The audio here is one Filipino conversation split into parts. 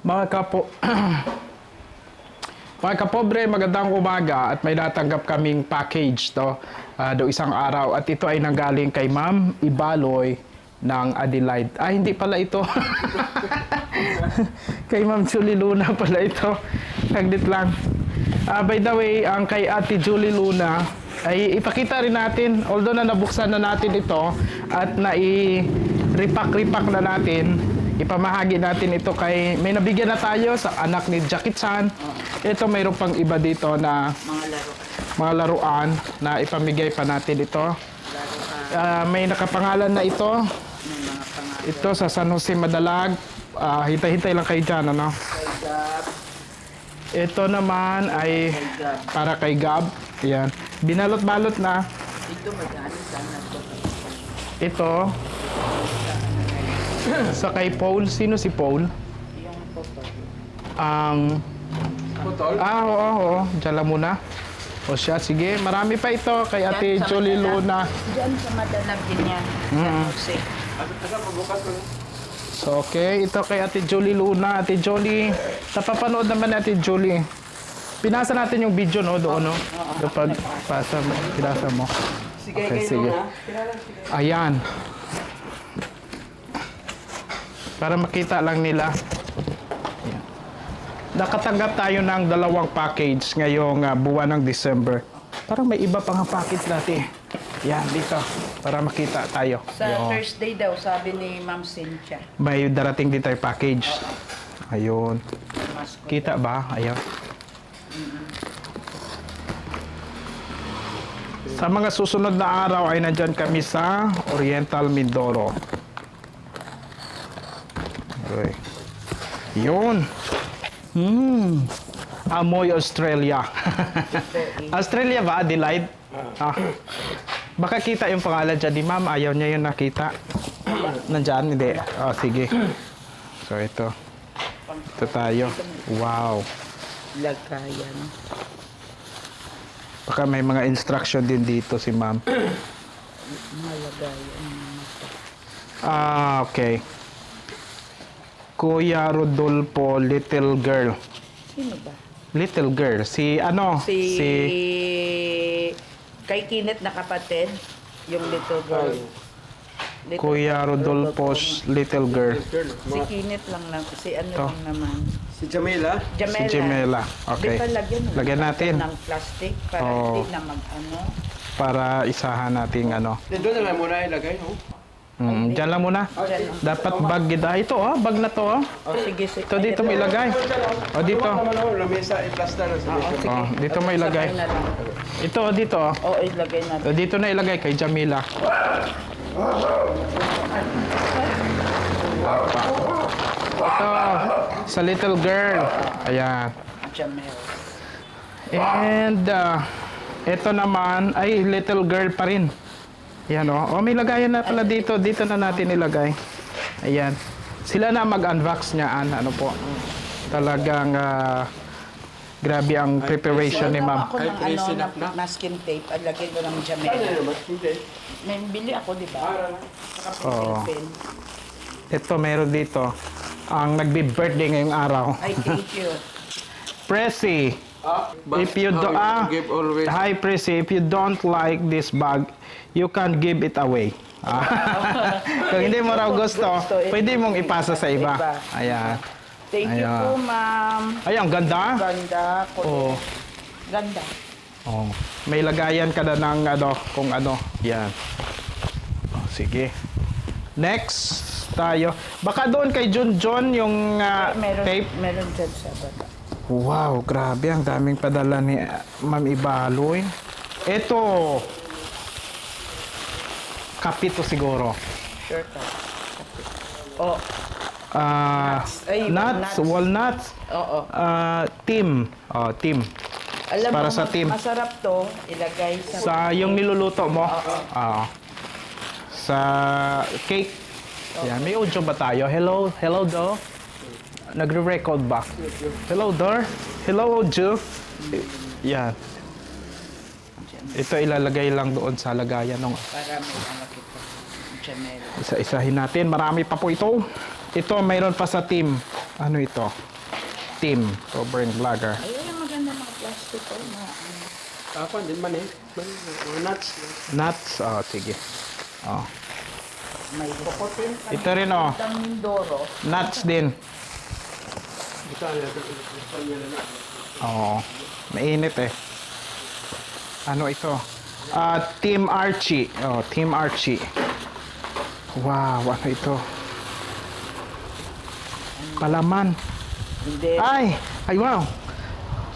Mga kapo... Mga kapobre, magandang umaga at may natanggap kaming package to ah, do isang araw at ito ay nanggaling kay Ma'am Ibaloy ng Adelaide. Ah, hindi pala ito. kay Ma'am Julie Luna pala ito. Saglit lang. Ah, by the way, ang kay Ate Julie Luna ay ipakita rin natin, although na nabuksan na natin ito at nai-repack-repack na natin, ipamahagi natin ito kay, may nabigyan na tayo sa anak ni Jackie Chan. Ito mayroon pang iba dito na mga laro. mga laruan na ipamigay pa natin ito. Laruan, Ah, may nakapangalan na ito. may mga pangalan. Ito sa San Jose Madalag. Ah, hintay-hintay lang kayo dyan, ano? Kay Gab, Ito naman ay kay Gab. para kay Gab. Yan. Binalot-balot na. Ito magkano sana to? Ito. Sa kay Paul. Sino si Paul? Yung photo. Ang... Ah, oo, oo. Diyan lang muna. O siya, sige. Marami pa ito kay Ate Jolie. Luna. Diyan sa madalag din yan. Sa Jose. So, okay. Ito kay Ate Jolie Luna. Ate Jolie, napapanood naman ni Ate Jolie. Pinasa natin yung video, no? Doon, no? Doon pag pasa mo. Pinasa mo. Sige, Okay, kay sige. Ayan. Para makita lang nila. Ayan. Nakatanggap tayo ng dalawang package ngayong ah, buwan ng December. Parang may iba pang package dati. Yan, dito. Para makita tayo. Sa Ayun. Thursday daw, sabi ni Ma'am Cynthia. May darating din tayo package. Ayun. Mas ko. Kita ba? Ayun. Sa mga susunod na araw ay nandyan kami sa Oriental Mindoro. Okay. Yun. Hmm. Amoy Australia. Australia ba? Adelaide? Ah. Baka kita yung pangalan dyan ni ma'am. Ayaw niya yung nakita. Nandyan? Hindi. Oh, sige. So, ito. Ito tayo. Wow. Lagayan. Baka may mga instruction din dito si ma'am. Mga lagayan. Ah, okay. Kuya Rodolfo, little girl. Sino ba? Little girl. Si ano? Si... Kay Kinet na kapatid. Yung little girl. Little Kuya Rodolfo's little girl. Si Kinet lang lang. Si ano Ito. lang naman. Si Jamila? Jamela. Si Gemela. Okay. Di lagyan. mo. Lagyan natin. Ng plastic para Oo. hindi na mag ano. Para isahan natin ano. Doon na lang muna ilagay, no? Mm, dyan lang muna. Dapat bag gida. Ito oh, bag na to oh. O sige, sige. Ito dito mo ilagay. O dito. Lamesa, i-plaster na sa. Oh, dito mo ilagay. Na. Ito oh, dito oh. Oo, ilagay natin. O, dito na ilagay kay Jamila. Ito, sa little girl. Ayan. Jamel. And, uh, ito naman, ay, little girl pa rin. Ayan o. Oh. may lagayan na pala dito. Dito na natin ilagay. Ayan. Sila na mag-unbox niyaan. Ano po. Talagang, ah, grabe ang preparation ni ma'am. Ako ng Ay, ano, na na. masking tape, at lagyan ko ng Jamel. Hindi. May bili ako, di ba? Saka pen. Ito, meron dito. Ang nagbi-birthday ngayong araw. Ay, thank you. Pressy. Ah, but If you do, ah, give always. hi Prissy, if you don't like this bag, you can give it away. Ah. Kung hindi mo raw gusto, eh, pwede mong ipasa sa iba. Ayan. Thank you Ayan. po, ma'am. Ay, ang ganda. Ganda. Oh. Ganda. Oh. May lagayan ka na ng ano, kung ano. Yan. Oh, sige. Next tayo. Baka doon kay John John yung ah, meron, tape. meron dyan sa baba. Wow, grabe. Ang daming padala ni uh, Ma'am Ibaloy. Ito. Kapito siguro. Sure ka. Oh, Ah, Ay, nuts, walnuts. walnuts. oo. Ah, team. Oh, team. Alam Para mo, sa team. masarap to, ilagay sa... Sa yung niluluto mo. Oo. Ah. Sa cake. Yan, may audio ba tayo? Hello, hello do. Nagre-record ba? Hello Dor. Hello audio. Yan. Ito ilalagay lang doon sa lagayan ng Para may kita. Jamel. isa-isahin natin. Marami pa po ito. Ito mayroon pa sa team. Ano ito? Team. Sobrang vlogger. Ay, ay, maganda mga plastic ko. Na, ano. Ako, din man eh. Nuts. Nuts. Oh, sige. Oh. May kokotin. Ito rin oh. Mindoro. Nuts din. Ito ano, ito, ito, ito, ito, ito. Eh. Ano ito? Ah, Team Archie. Oh, Team Archie. Wow, ano ito? Palaman. Hindi. Ay! Ay, wow!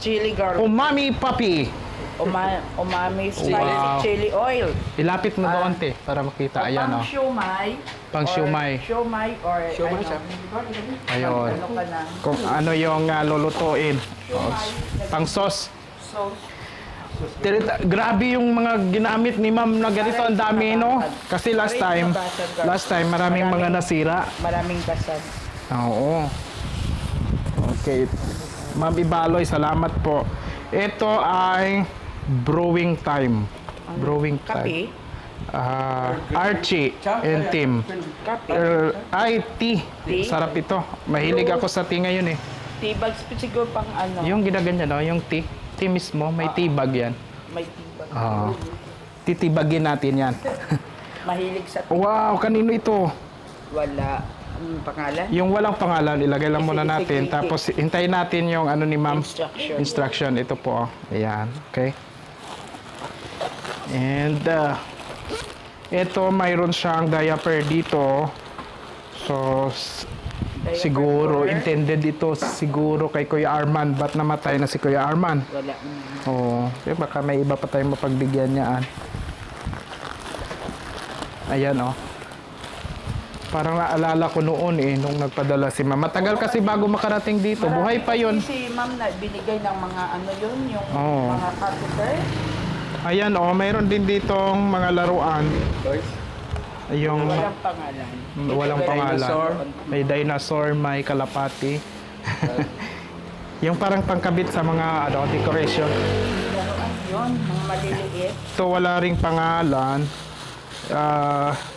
Chili garlic. Umami Puppy! Uma, umami spicy Wow. chili oil. Ilapit mo doon, te, para makita. Ayan, pang oh. siomay. Pang or siomay. Siomay or mo ano. siya. Ayun. Ano. Kung ano yung ah, lulutuin. Oh, pang sauce. So, Grabe yung mga ginamit ni ma'am na ganito. Ang dami, no? Kasi last time, last time, maraming mga nasira. maraming kasad. Oo. Okay. Ma'am Ibaloy, salamat po. Ito ay brewing time. Brewing time. Kape. Ah, Archie and Tim. Kape. Er, ay, tea. Tea? Sarap ito. Mahilig ako sa tea ngayon eh. Tibag siguro pang ano. Yung ginaganyan, no? yung tea. Tea mismo, may tea bag yan. May tibag. Ah. titibagin natin yan. Mahilig sa wow, kanino ito? wala. Ang pangalan? Yung walang pangalan, ilagay lang muna natin. Tapos hintayin natin yung ano ni ma'am. Instruction. Instruction. Ito po. oh. Ayan. Okay. And uh, ito mayroon siyang diaper dito. So s- siguro intended ito siguro kay Kuya Arman. Ba't namatay na si Kuya Arman? Wala. Oo. Oh, baka may iba pa tayong mapagbigyan niyaan. Ayan oh. Parang naalala ko noon eh, nung nagpadala si Ma'am. Matagal kasi bago makarating dito. Buhay pa yon. Si ma'am na binigay ng mga ano yun, yung Oo. mga catheter. Ayan oh, mayroon din ditong mga laruan. Yung Walang pangalan. walang pangalan. Dinosaur. May dinosaur, may kalapati. yung parang pangkabit sa mga ano, decoration. Yun, mga maliliit. Ito wala ring pangalan. Ah, Sauce.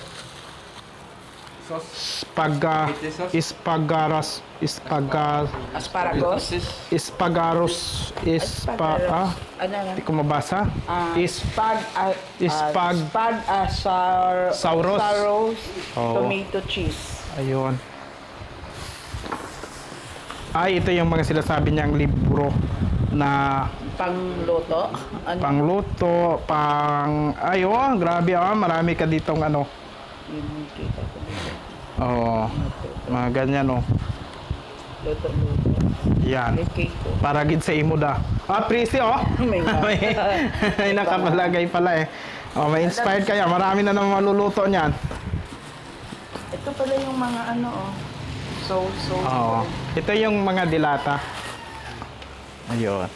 Spaga, ispagaras, ispaga, Asparagus. ispagaros, ispa, ah, Ano hindi ko mabasa. Uh, Ispag- spag asar, Sauros. tomato cheese. ayun. Ay, ito yung mga sinasabi niyang libro na Pangluto. Ano? pangluto, pang, ay, oh, grabe ah, marami ka ditong ano. Yung kita ko. Oo, mga ganyan oh. Luto, luto. Yan. Cake ko. Para gid sa imo da. Ah, prisi oh. May may, nakapalagay pala eh. Oh, may inspired kaya. Marami na naman maluluto niyan. Ito pala yung mga ano oh. So, so, Oo. Ito yung mga dilata. Ayun.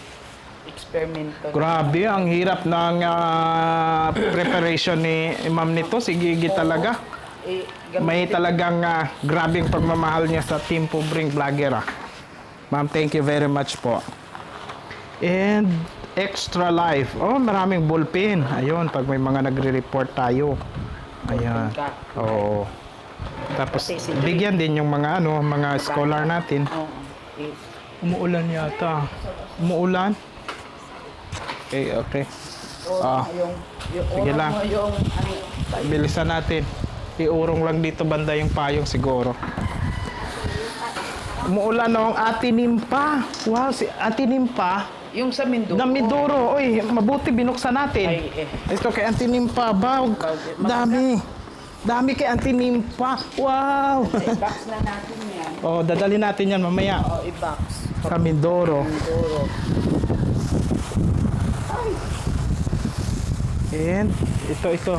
experimental. Grabe, ang hirap ng ah, preparation ni ma'am nito. Si Gigi talaga. Eh, May talagang ah, grabing pagmamahal niya sa Team Pubring Vlogger. ah. Ma'am, thank you very much po. And extra life. Oh, maraming bullpen. Ayun, pag may mga nagre-report tayo. Ayan. Oo. Tapos bigyan din yung mga ano, mga scholar natin. Oo. Eh, Umuulan yata. Umuulan? Okay, okay. o, Ah. Sige lang. ano, Bilisan natin. Iurong lang dito banda yung payong siguro. Umuulan nung Ate Nimpa. Wow, si Ate Nimpa. yung sa Mindoro. Na Midoro. Uy, mabuti binuksan natin. Ay, eh. Ito kay Ante Nimpa. Bawg. Dami. Dami kay Ante Nimpa. Wow. I-box na natin yan. oh, dadali natin yan mamaya. O, i-box. Sa Mindoro. Mindoro. And ito, ito.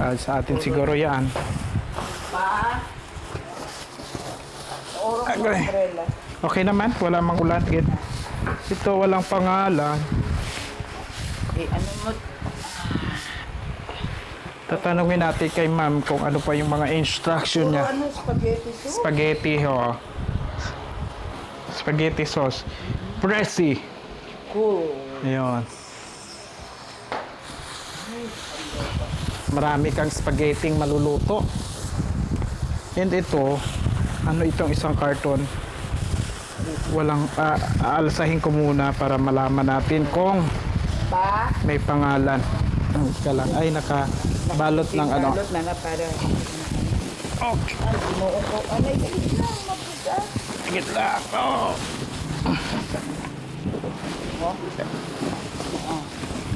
Ah, sa atin siguro yan. Pa. Umbrella. Okay naman, wala mang ulan. Ito walang pangalan. Eh, ano mo, Tatanungin natin kay ma'am kung ano pa yung mga instruction niya. ano, spaghetti to? Spaghetti, ho. Spaghetti sauce. Pressy. Cool. Ayun. Marami kang spaghetti maluluto. And ito, ano itong isang karton? walang ah, aalsahin ko muna para malaman natin kung may pangalan. Ang ka lang. Ay, nakabalot ng ano. Balot na para. Okay. Ay, dali lang. Oh. Oh.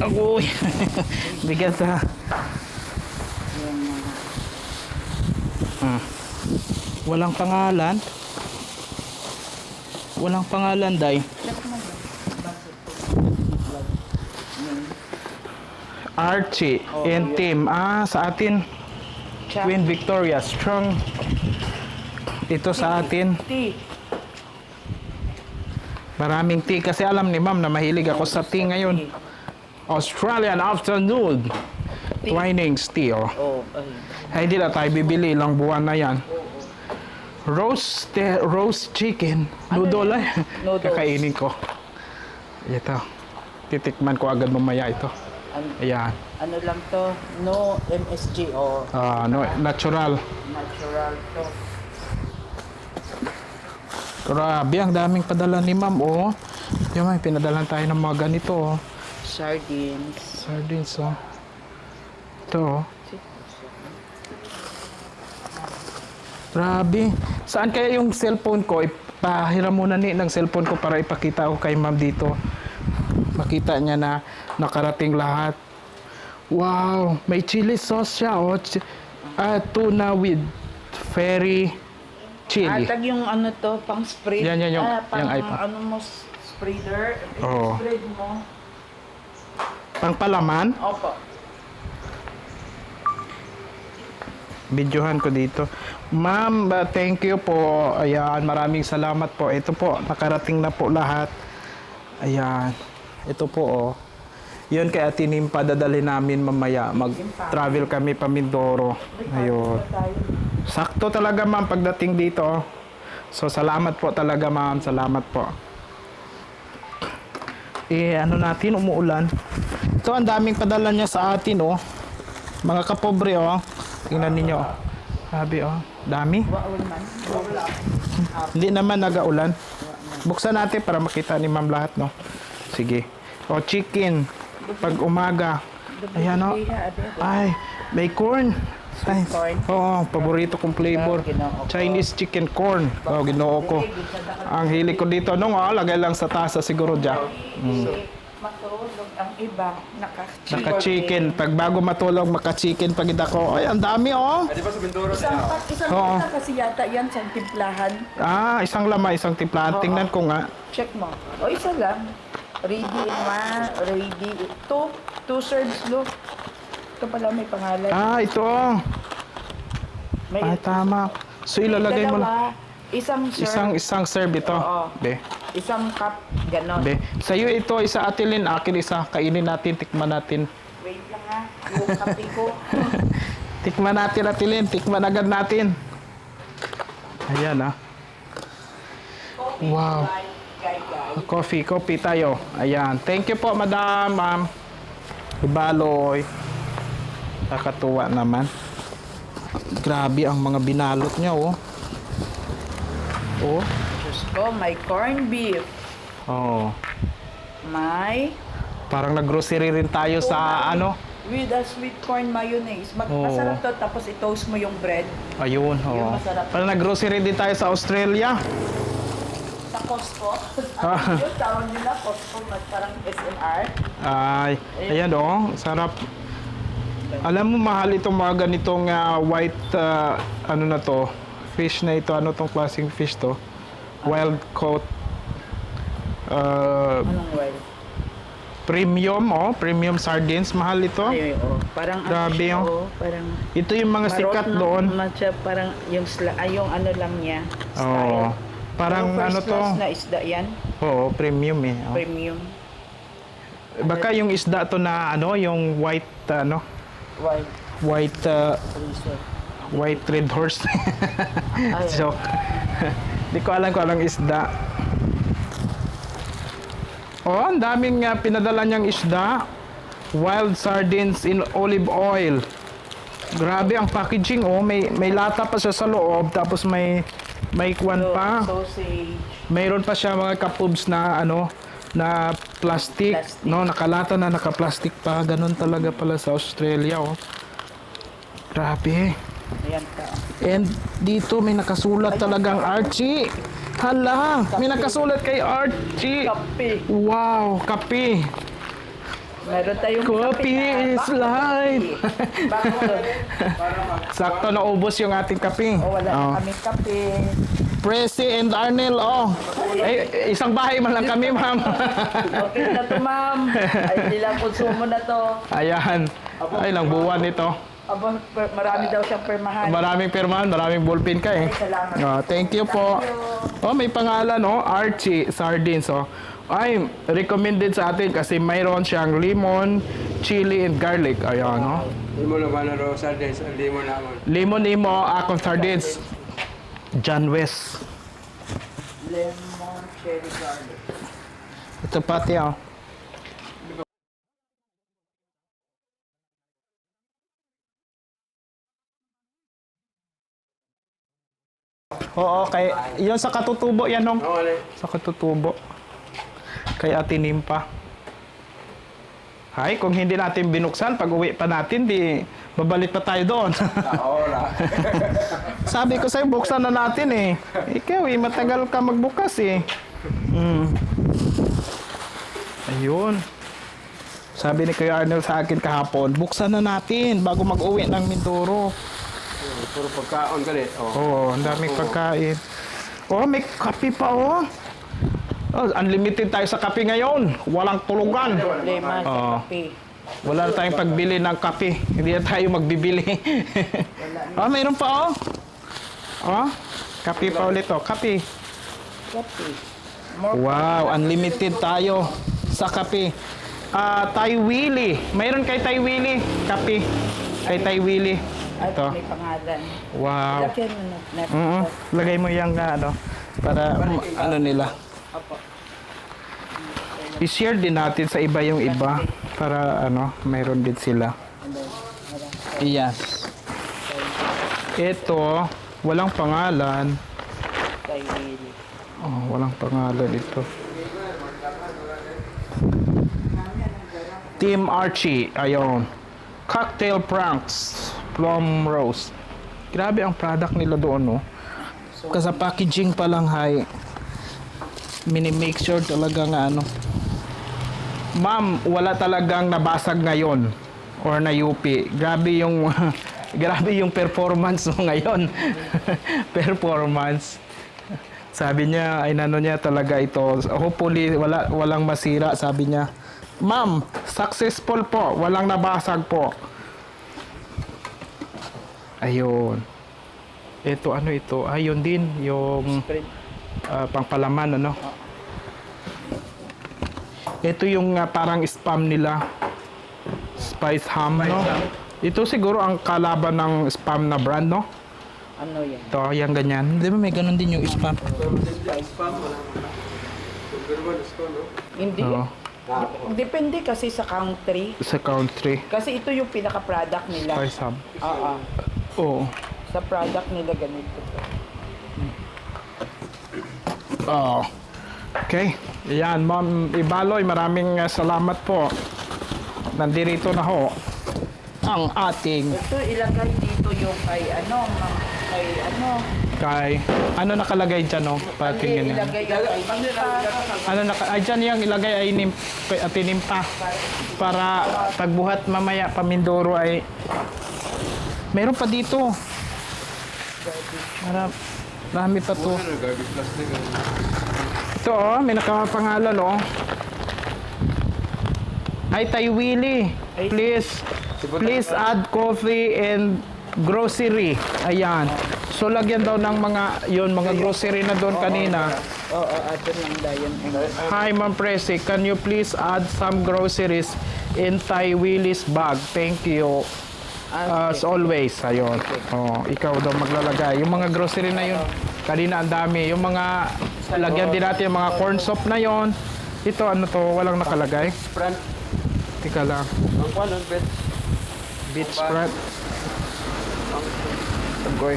Agoy. Bigat ha. Yung mga Hmm. Walang pangalan. Walang pangalan, Day. Archie and Tim. Ah, sa atin, Chuck. Queen Victoria. Strong. Ito sa atin. Tea. Maraming tea. Kasi alam ni ma'am na mahilig ako sa tea ngayon. Australian afternoon. Twinings tea, oh. Oh, ay. Ay, hindi na tayo bibili. Ilang buwan na yan. Roast, eh, roast chicken. Noodle ay. Noodles. Kakainin ko. Ito. Titikman ko agad mamaya ito. An- Ayan. ano lang to? No MSG or Ah, no, natural. natural to. Grabe, ang daming padala ni ma'am, oh. Yung may pinadalan tayo ng mga ganito, oh. Sardines. Sardines, oh. Ito, oh. Grabe. Saan kaya yung cellphone ko? Ipahiram muna ni ng cellphone ko para ipakita ko kay ma'am dito. Makita niya na nakarating lahat. Wow! May chili sauce siya, oh. Ah, tuna with fairy chili. Atag yung ano to, pang spread. Yan, yan, yung- ah, pang yung iPad. ano mo, spreader. Oo. Spread mo. Pangpalaman. Opo. Videohan ko dito. Ma'am, uh, thank you po. Ayan, maraming salamat po. Ito po, nakarating na po lahat. Ayan. Ito po, oh. Yun kay Ate Nimpa, dadalhin namin mamaya. Mag-travel kami pa Mindoro. Ayun. Sakto talaga, ma'am, pagdating dito. oh. So, salamat po talaga, ma'am. Salamat po. Eh, ano natin, umuulan. Ito, ang daming padala niya sa atin, oh. Mga kapobre, oh. Tingnan ninyo. oh. Sabi, oh. Dami. Hindi naman nagaulan. Buksan natin para makita ni ma'am lahat, no? Sige. O, chicken. Pag umaga. Ayan, oh. Iha, ade. Ay, may corn. Ay? Oo, paborito kong flavor. Chinese chicken corn. Oh, ginoo ko. Ang hilig ko dito, nung oh, lagay lang sa tasa siguro dyan. Matulog ang iba. Naka-chicken. Naka-chicken. Pag bago matulog, maka-chicken pag ako. Ay, ang dami, oh. Isang, pa- isang Oo. pita kasi yata yan sa timplahan. Ah, isang lama, isang timplahan. Tingnan ko nga. Check mo. O isa lang. Ready in one. Ready. Two. Two serves, look. Ito pala may pangalan. Ah, ito. May Ay, tama. So, ilalagay mo lang. dalawa. Isang serve. Isang, isang serve ito. Oo. Be. Isang cup. Ganon. Be. Sa'yo ito, isa atilin, akin isa. Kainin natin, tikman natin. Wait lang ha. Yung kape ko. Tikman natin, atilin. Tikman agad natin. Ayan, ah. Wow. Guy, guy. Coffee, coffee tayo. Ayan. Thank you po, madam, ma'am. Ibaloy. Nakatuwa naman. Grabe ang mga binalot niya, oh. Oh. Ko, may corned beef. Oh. May Parang nag-grocery rin tayo sa ano. with a sweet corn mayonnaise. Mag Oo. Masarap to, tapos i-toast mo yung bread. Ayun, Yung oh. masarap. Parang nag-grocery din tayo sa Australia. Sa Costco. Ah. Ano yun? Tawag nila Costco, mas parang SNR. Ay, ayan oh, sarap. Alam mo mahal itong mga ganitong ah, white ah, ano na to, fish na ito. Ano tong klaseng fish to? Wild caught uh, Anong well? premium oh, premium sardines. Mahal ito. Ay, oh. Parang Grabe, ano siya, oh. oh. Parang Ito yung mga marot sikat na- doon. Matcha, parang yung, sla, ay, yung ano lang niya. Oh, Style. parang Yung first ano to? class na isda yan. Oo, premium eh. oh. Premium. Baka yung isda to na ano, yung white ano, Wild white uh, resort. White Red Horse. Joke. Di ko alam kung anong isda. Oh, ang daming uh, pinadala niyang isda. Wild sardines in olive oil. Grabe ang packaging oh, may may lata pa siya sa loob tapos may May kwan So, pa. Sausage. Mayroon pa siya mga kapubs na ano na plastic, Plastic. no nakalata na naka-plastic pa ganun talaga pala sa Australia oh grabe Ayan ka. and dito may nakasulat talagang Archie hala may nakasulat kay Archie Kape. wow kape Meron tayong Coffee kape is life. sakto na ubos yung ating kape O, wala Oh. na kaming kape. Presi and Arnel oh eh, isang bahay man lang kami ma'am Okay na to, ma'am. Ay, hindi lang konsumo na to. ayan ay lang buwan nito Aba, per- marami daw siyang permahan. Maraming pirmahan, maraming ballpen ka eh. Salamat. Ah, thank you po. Oh, may pangalan oh, Archie Sardines oh. Ay, recommended sa atin kasi mayroon siyang lemon, chili, and garlic. Ayan, no? Hindi mo naman na raw sardines, mo naman. Lemon imo, akong sardines. John West. Lemon, cherry garlic. Ito pati, oh. Oo, kay, yun sa katutubo yan. Oo, ano Sa katutubo. Kay Ate Nimpa. Hay, kung hindi natin binuksan, pag uwi pa natin, di babalik pa tayo doon. Oo, la. Sabi ko sa'yo, buksan na natin eh. Ikaw eh, matagal ka magbukas eh. Mm. Ayun. Sabi ni Kuya Arnold sa akin kahapon, buksan na natin bago mag-uwi ng Mindoro. Puro pagkaon ka rin. Oo. Oh, ang daming pagkain. Oh, may kape pa oh. Oh, unlimited tayo sa kape ngayon. Walang tulugan. Problema sa Oo. kape. Wala na tayong pagbili ng kape. Hindi na tayo magbibili. oh, mayroon pa oh. Oh, kape pa ulit oh. Kape. Kape. More Wow, unlimited tayo sa kape. Ah, Tay Willy. Mayroon kay Tay Willy. Kape. Kay Tay Willy. At Ito. may pangalan. Wow. Lagyan mo na. na Mm Lagay mo yung ah, ano, para ano nila. Apo. I-share din natin sa iba yung iba para ano, mayroon din sila. Iyan. Ito, walang pangalan. Kay Willie. Oh, walang pangalan ito. Team Archie, ayon. Cocktail Pranks, Plum Rose. Grabe ang product nila doon, no? Kasi sa packaging pa lang, hay, mini-make sure talaga nga, ano. Ma'am, wala talagang nabasag ngayon or na UP. Grabe yung grabe yung performance mo ngayon. performance. Sabi niya, ay nano niya talaga ito. Hopefully, wala, walang masira, sabi niya. Ma'am, successful po. Walang nabasag po. Ayun. Ito, ano ito? Ayun din, yung ah, pangpalaman, ano? Ito yung ah, parang spam nila. Spice ham, no? Ito siguro ang kalaban ng spam na brand, no? Ano yan? Ito, yung ganyan. Di ba may ganun din yung spam? Hindi. Oo. Depende kasi sa country. Sa country. Kasi ito yung pinaka-product nila. Spice ham. Oo. Oo. Sa product nila ganito. Oo. Okay. Yan, Ma'am Ibaloy, maraming uh, salamat po. Nandito na ho ang ating Ito ilagay dito yung kay ano, ma- kay ano. kay ano nakalagay dyan no? Hindi, Pakinggan niya. ilagay yung kay. Ano naka ay dyan yung ilagay ay nim, kay ate nimpa para pagbuhat mamaya pamindoro ay meron pa dito. Marami, marami pa to. Ito oh, may nakapangalan oh. Hi Tay Willie. Please, please add coffee and grocery. Ayan. So lagyan daw ng mga yon mga grocery na doon kanina. Oo, oh, ato lang dayon. Hi Ma'am Presi, can you please add some groceries in Tay Willie's bag? Thank you. As always, ayun. Oh, ikaw daw maglalagay. Yung mga grocery na yun, kanina ang dami. Yung mga, lagyan din natin yung mga corn soup na yon. Ito, ano to, walang nakalagay. Front. Tika lang. Ang kwan, ang bet. Beach spread. Agoy.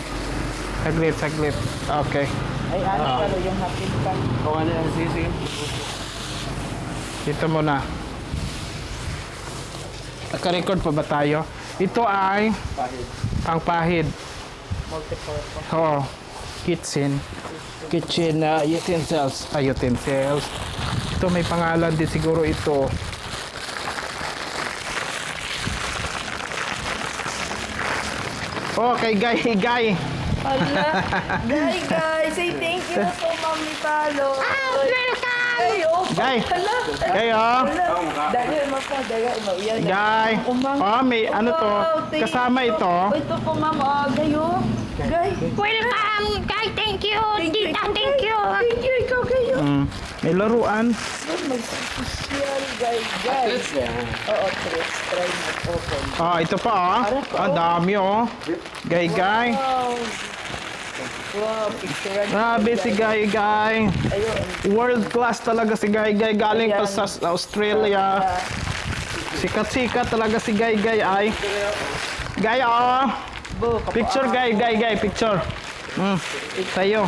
Saglit, saglit. Okay. Ay, ano Ah. pero yung hapit ka. Oo, ano yan. Sige, sige. Dito muna. Naka-record pa ba tayo? Ito ay Pahid. pangpahid. Multipurpose. Oo. Kitchen. Kitchen na utensils. Ay, utensils. Ito may pangalan din siguro ito. Oh, kay Guy, Guy. Hala. Guy, guys, say thank you po, Mami Palo. Ah, welcome! Ay, oh, hala. Guy, oh. Hala. Dali, mo pa, dali, mo. Yan, yan. Guy. Oh, ma'am. Oh, may ano to. Kasama ito. Ito po, ma'am. Oh, gayo. Guy. Welcome, guys. Thank you. Thank you, Tita, thank you. Thank you, ikaw, gayo. Mm, may laruan. Good, may social, guy, guy. Let's go. Oo, Chris. Try mo open. Oh, ito pa, oh. Ang dami, oh. Guy, Guy. Wow. Wow, picture. Grabe si Guy, Guy. Ayun. World class talaga si Guy Guy galing pa sa Australia. Sikat-sikat talaga si Guy Guy ay. Guy oh. Picture Guy Guy Guy picture. Mm. Tayo.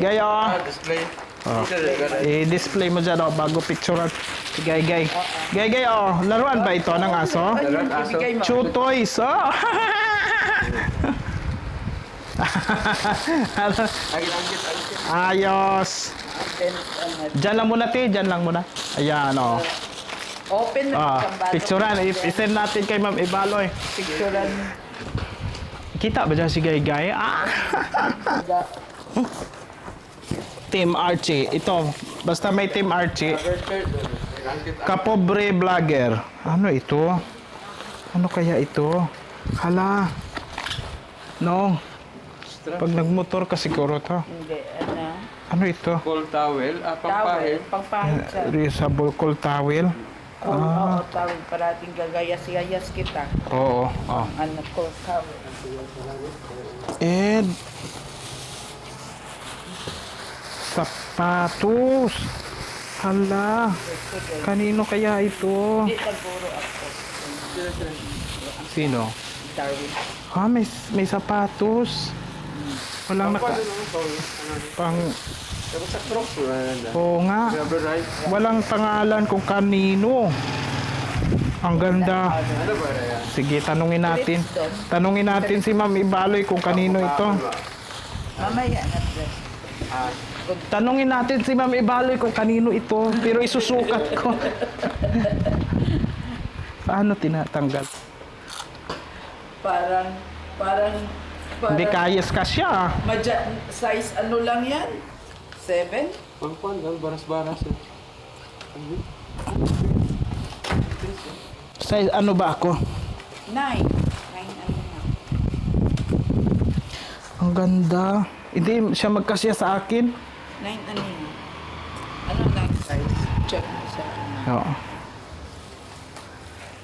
Guy oh. Ah, display. Display. I-display mo dyan oh, bago picturean si Guy Guy. Guy Guy oh, laruan ba ito ng aso? Ayun, Aso. Chew toys oh. Ayos. Diyan lang muna ti, diyan lang muna. Ayan oh. Open na Ah, baso. picturean, I- i-send natin kay Ma'am Ibaloy. Picturean. Kita ba dyan si Guy Guy? Ah! Team Archie. Ito, basta may Team Archie. Kapobre Vlogger. Ano ito? Ano kaya ito? Hala. No. Pag nagmotor ka siguro to. Hindi, ano? Ano ito? Full towel. Ah, Towel. pampahid. Pangpahid sa... Reusable cold towel. Oh, Oo, towel. Parating gagayas-gayas kita. Oo. Oh. Ano ko, towel. And sapatos. Hala. Kanino kaya ito? Hindi, taguro ako. Sino? Darwin. Ah, may, may sapatos. Walang naka... Pang... Wala na na. Oo nga. Walang pangalan kung kanino. Ang ganda. Ano? Sige, tanungin natin. Tanungin natin si Ma'am Ibaloy kung kanino ito. Mamaya. Ah, Tanungin natin si Ma'am Ibaloy kung kanino ito. Pero isusukat ko. Paano tinatanggal? Parang, parang... Hindi kayas ka siya. Madya, size ano lang yan? Seven? pangkuan lang. Baras-baras. eh. Size ano ba ako? Nine. Nine ano na. Ang ganda. Hindi siya magkasya sa akin. Nine ano na. Ano nine size? Check mo sa ano. Oo.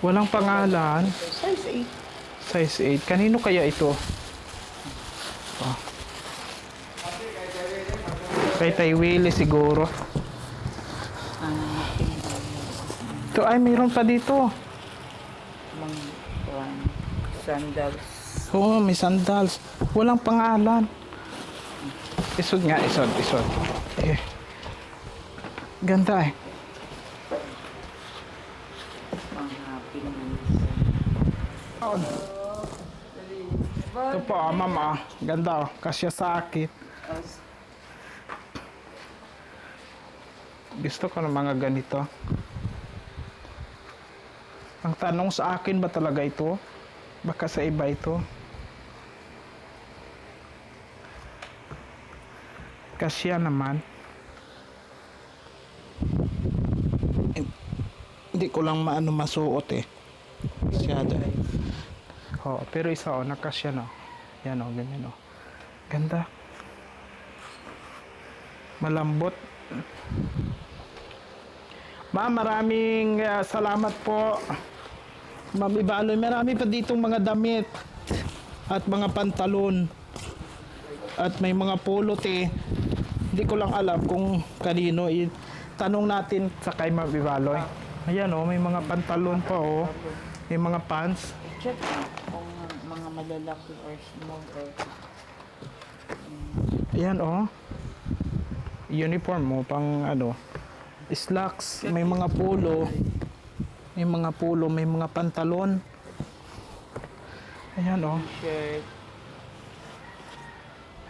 Walang pangalan. Size eight. Size 8. Kanino kaya ito? Oh. Kay Tay Willie siguro. Ito ay mayroon pa dito. kuwan, sandals. Oo, may sandals. Walang pangalan. Isod nga, isod, isod. Eh. Ganda eh. Mga Pinoy. Ito po, ah, mama. Ganda oh. Kasya sa akin. Gusto ko ng mga ganito. Ang tanong sa akin ba talaga ito? Baka sa iba ito. Kasya naman. Hin- Hindi ko lang maano masuot eh. Masyado eh. Oo, pero isa oh, nakasya na. Yan oh, ganyan oh. Ganda. Malambot. Ma'am, maraming ah, salamat po. Ma'am Ibaloy, marami pa ditong mga damit at mga pantalon at may mga polo te. Hindi ko lang alam kung kanino. I- Tanong natin sa kay Ma'am Ibaloy. Ayan oh, may mga pantalon pa oh. May mga pants. Check kung mga malalaki or small or... Ayan oh. Uniform mo pang ano. Slacks, may mga polo. May mga polo, may mga pantalon. Ayan oh.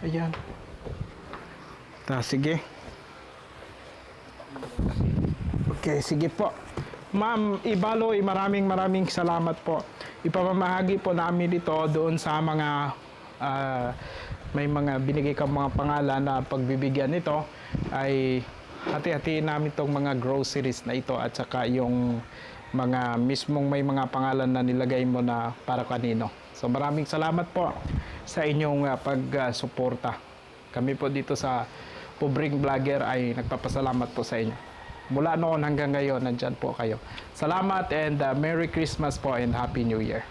Ayan. Ta, sige. Okay, sige po. Ma'am Ibaloy, maraming maraming salamat po. Ipamamahagi po namin ito doon sa mga ah, may mga binigay kang mga pangalan na pagbibigyan nito ay hati-hatiin namin itong mga groceries na ito at saka yung mga mismong may mga pangalan na nilagay mo na para kanino. So maraming salamat po sa inyong ah, pagsuporta. Kami po dito sa Pobring Vlogger ay nagpapasalamat po sa inyo. Mula noon hanggang ngayon, nandyan po kayo. Salamat and uh, Merry Christmas po and Happy New Year.